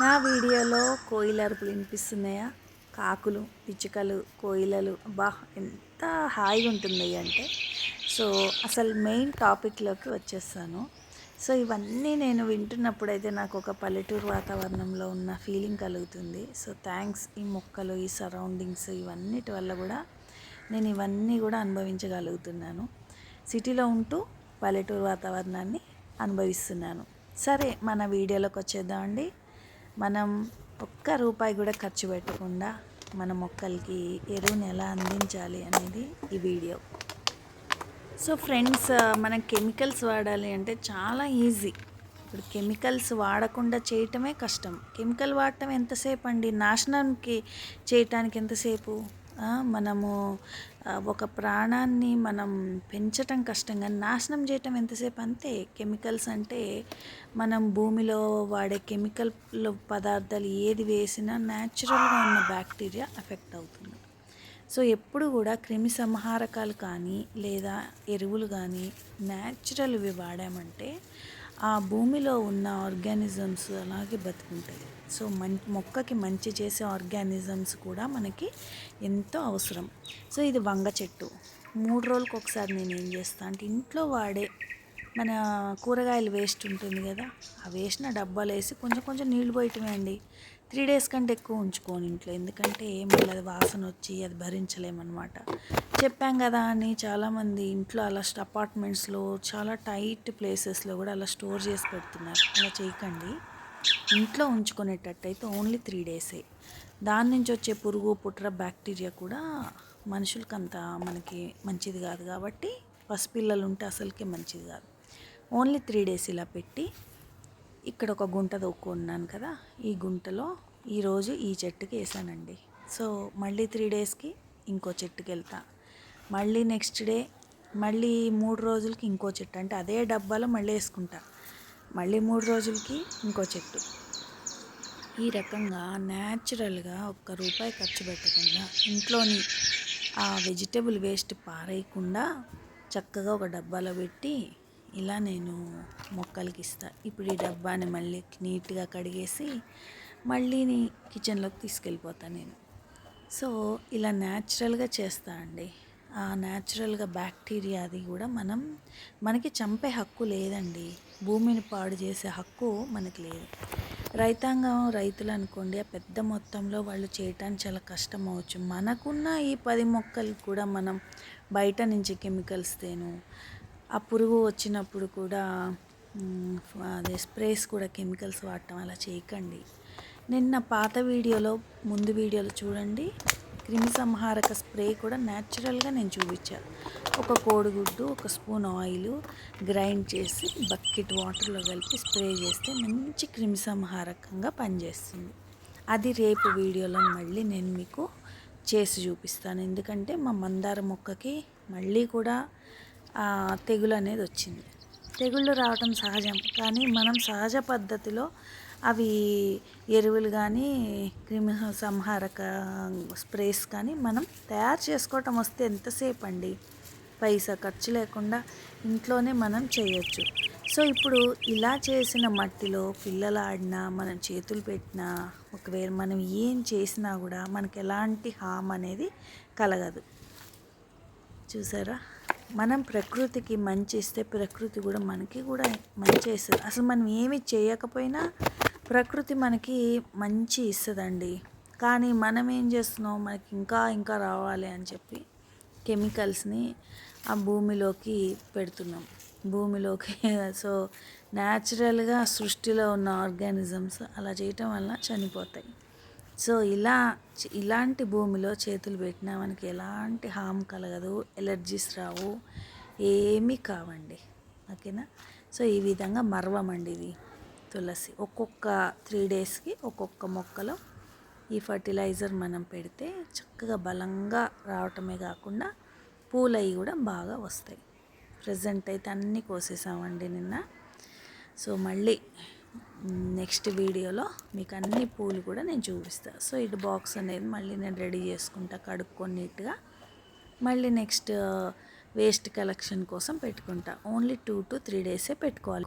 నా వీడియోలో కోయిల అరుపులు వినిపిస్తున్నాయా? కాకులు పిచ్చుకలు కోయిలలు. బా ఎంత హాయిగా ఉంటుంది అంటే. సో అసలు మెయిన్ టాపిక్లోకి వచ్చేస్తాను. సో ఇవన్నీ నేను వింటున్నప్పుడైతే నాకు ఒక పల్లెటూరు వాతావరణంలో ఉన్న ఫీలింగ్ కలుగుతుంది. సో థ్యాంక్స్ ఈ మొక్కలు ఈ సరౌండింగ్స్ ఇవన్నిటి వల్ల కూడా నేను ఇవన్నీ కూడా అనుభవించగలుగుతున్నాను. సిటీలో ఉంటూ పల్లెటూరు వాతావరణాన్ని అనుభవిస్తున్నాను. సరే మన వీడియోలోకి వచ్చేద్దామండి. మనం ఒక్క రూపాయి కూడా ఖర్చు పెట్టకుండా మన మొక్కలకి ఎరువుని ఎలా అందించాలి అనేది ఈ వీడియో. సో ఫ్రెండ్స్ మనం కెమికల్స్ వాడాలి అంటే చాలా ఈజీ. ఇప్పుడు కెమికల్స్ వాడకుండా చేయటమే కష్టం. కెమికల్ వాడటం ఎంతసేపు అండి? నాశనంకి చేయటానికి ఎంతసేపు? మనము ఒక ప్రాణాన్ని మనం పెంచటం కష్టంగా నాశనం చేయటం ఎంతసేపు అంతే? కెమికల్స్ అంటే మనం భూమిలో వాడే కెమికల్ పదార్థాలు ఏది వేసినా న్యాచురల్గా ఉన్న బ్యాక్టీరియా ఎఫెక్ట్ అవుతుంది. సో ఎప్పుడు కూడా క్రిమి సంహారకాలు కానీ లేదా ఎరువులు కానీ న్యాచురల్వి వాడామంటే ఆ భూమిలో ఉన్న ఆర్గానిజమ్స్ అలాగే బతుకుంటాయి. సో మం మొక్కకి మంచి చేసే ఆర్గానిజమ్స్ కూడా మనకి ఎంతో అవసరం. సో ఇది వంగ చెట్టు. మూడు రోజులకు ఒకసారి నేను ఏం చేస్తాను అంటే ఇంట్లో వాడే మన కూరగాయలు వేస్ట్ ఉంటుంది కదా ఆ వేసిన డబ్బాలు వేసి కొంచెం కొంచెం నీళ్ళు పోయటమే అండి. త్రీ డేస్ కంటే ఎక్కువ ఉంచుకోని ఇంట్లో. ఎందుకంటే మళ్ళీ అది వాసన వచ్చి అది భరించలేమన్నమాట. చెప్పాం కదా అని చాలామంది ఇంట్లో అలా అపార్ట్మెంట్స్లో చాలా టైట్ ప్లేసెస్లో కూడా అలా స్టోర్ చేసి పెడుతున్నారు. అలా చేయకండి. ఇంట్లో ఉంచుకునేటట్టయితే ఓన్లీ త్రీ డేసే. దాని నుంచి వచ్చే పురుగు పుట్ర బ్యాక్టీరియా కూడా మనుషులకి అంత మనకి మంచిది కాదు. కాబట్టి పసిపిల్లలు ఉంటే అసలుకే మంచిది కాదు. ఓన్లీ త్రీ డేస్ ఇలా పెట్టి ఇక్కడ ఒక గుంట దొక్కున్నాను కదా ఈ గుంటలో ఈరోజు ఈ చెట్టుకి వేసానండి. సో మళ్ళీ త్రీ డేస్కి ఇంకో చెట్టుకి వెళ్తా. మళ్ళీ నెక్స్ట్ డే మళ్ళీ మూడు రోజులకి ఇంకో చెట్టు. అంటే అదే డబ్బాలో మళ్ళీ వేసుకుంటా. మళ్ళీ మూడు రోజులకి ఇంకో చెట్టు. ఈ రకంగా న్యాచురల్గా ఒక్క రూపాయి ఖర్చు పెట్టకుండా ఇంట్లోని ఆ వెజిటేబుల్ వేస్ట్ పారేయకుండా చక్కగా ఒక డబ్బాలో పెట్టి ఇలా నేను మొక్కలకి ఇస్తా ఇప్పుడు ఈ డబ్బాని మళ్ళీ నీట్గా కడిగేసి మళ్ళీ కిచెన్లోకి తీసుకెళ్ళిపోతాను నేను. సో ఇలా న్యాచురల్గా చేస్తా అండి. ఆ న్యాచురల్గా బ్యాక్టీరియా అది కూడా మనం మనకి చంపే హక్కు లేదండి. భూమిని పాడు చేసే హక్కు మనకి లేదు. రైతాంగం రైతులు అనుకోండి ఆ పెద్ద మొత్తంలో వాళ్ళు చేయటానికి చాలా కష్టం అవచ్చు మనకున్న ఈ పది మొక్కలు కూడా మనం బయట నుంచి కెమికల్స్ తేను ఆ పురుగు వచ్చినప్పుడు కూడా అదే స్ప్రేస్ కూడా కెమికల్స్ వాడటం అలా చేయకండి. నిన్న పాత వీడియోలో ముందు వీడియోలో చూడండి క్రిమి సంహారక స్ప్రే కూడా న్యాచురల్గా నేను చూపించాను ఒక కోడిగుడ్డు ఒక స్పూన్ ఆయిల్ గ్రైండ్ చేసి బకెట్ వాటర్లో కలిపి స్ప్రే చేస్తే మంచి క్రిమి సంహారకంగా పనిచేస్తుంది. అది రేపు వీడియోలో మళ్ళీ నేను మీకు చేసి చూపిస్తాను. ఎందుకంటే మా మందార మొక్కకి మళ్ళీ కూడా తెగులు అనేది వచ్చింది. తెగుళ్ళు రావటం సహజం కానీ మనం సహజ పద్ధతిలో అవి ఎరువులు కానీ క్రిమి సంహారక స్ప్రేస్ కానీ మనం తయారు చేసుకోవటం వస్తే ఎంతసేపు అండి పైసా ఖర్చు లేకుండా ఇంట్లోనే మనం చేయొచ్చు. సో ఇప్పుడు ఇలా చేసిన మట్టిలో పిల్లలు ఆడినా మనం చేతులు పెట్టినా ఒకవేళ మనం ఏం చేసినా కూడా మనకి ఎలాంటి హామ్ అనేది కలగదు. చూసారా? మనం ప్రకృతికి మంచి ఇస్తే ప్రకృతి కూడా మనకి కూడా మంచి ఇస్తుంది. అసలు మనం ఏమి చేయకపోయినా ప్రకృతి మనకి మంచి ఇస్తుందండి. కానీ మనం ఏం చేస్తున్నాం? మనకి ఇంకా ఇంకా రావాలి అని చెప్పి కెమికల్స్ని ఆ భూమిలోకి పెడుతున్నాం. భూమిలోకి సో న్యాచురల్గా సృష్టిలో ఉన్న ఆర్గానిజమ్స్ అలా చేయటం వల్ల చనిపోతాయి. సో ఇలా ఇలాంటి భూమిలో చేతులు పెట్టినా మనకి ఎలాంటి హామ్ కలగదు ఎలర్జీస్ రావు ఏమీ కావండి. ఓకేనా? సో ఈ విధంగా మరవమండి ఇది. తులసి ఒక్కొక్క త్రీ డేస్కి ఒక్కొక్క మొక్కలో ఈ ఫర్టిలైజర్ మనం పెడితే చక్కగా బలంగా రావటమే కాకుండా పూలవి కూడా బాగా వస్తాయి. ప్రజెంట్ అయితే అన్నీ కోసేసామండి నిన్న. సో మళ్ళీ నెక్స్ట్ వీడియోలో మీకు అన్ని పూలు కూడా నేను చూపిస్తాను సో ఇటు బాక్స్ అనేది మళ్ళీ నేను రెడీ చేసుకుంటా కడుక్కొని నీట్గా. మళ్ళీ నెక్స్ట్ uh, వేస్ట్ కలెక్షన్ కోసం పెట్టుకుంటా. ఓన్లీ టూ టు త్రీ డేసే పెట్టుకోవాలి.